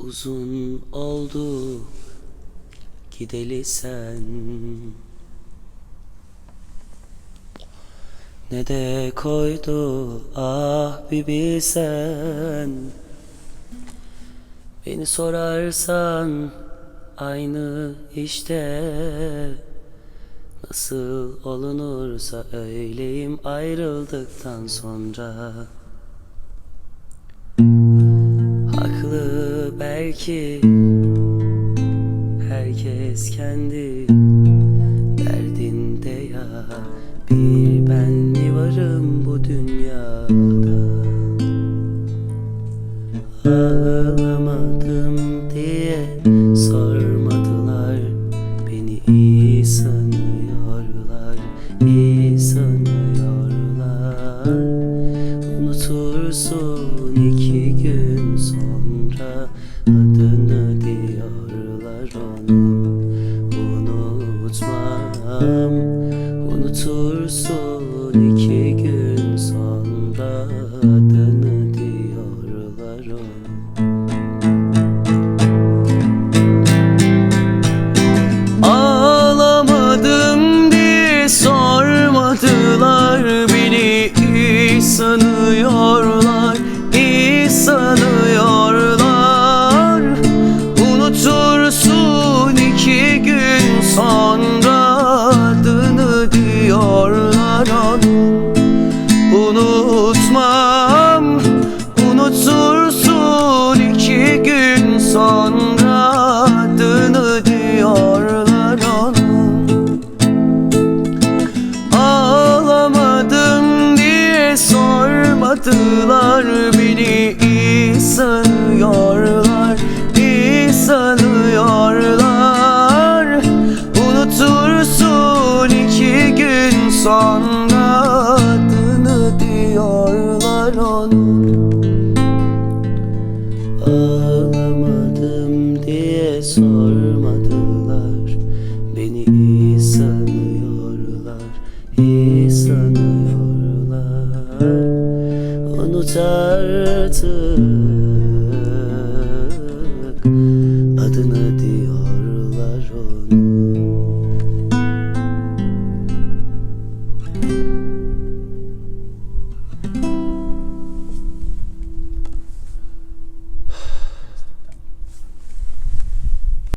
Uzun oldu. Gideli sen. Ne de koydu ah bir bilsen Beni sorarsan aynı işte. Nasıl olunursa öyleyim ayrıldıktan sonra Belki Herkes kendi derdinde ya. Bir ben mi varım bu dünyada? Ağlamadım diye sormadılar Beni. İyi sanıyorlar, iyi sanıyorlar. Unutursun Adını diyorlar onun Unutmam. Unutursun iki gün sonra. Adını diyorlar onun Ağlamadım diye sormadılar Beni. İyi sanıyorlar, Unutmam. Unutursun iki gün sonra adını diyorlar onun Ağlamadım diye sormadılar Beni iyi sanıyorlar, iyi sanıyorlar Unutursun iki gün sonra onun Ağlamadım diye sormadılar. Beni iyi sanıyorlar, iyi sanıyorlar. Unut artık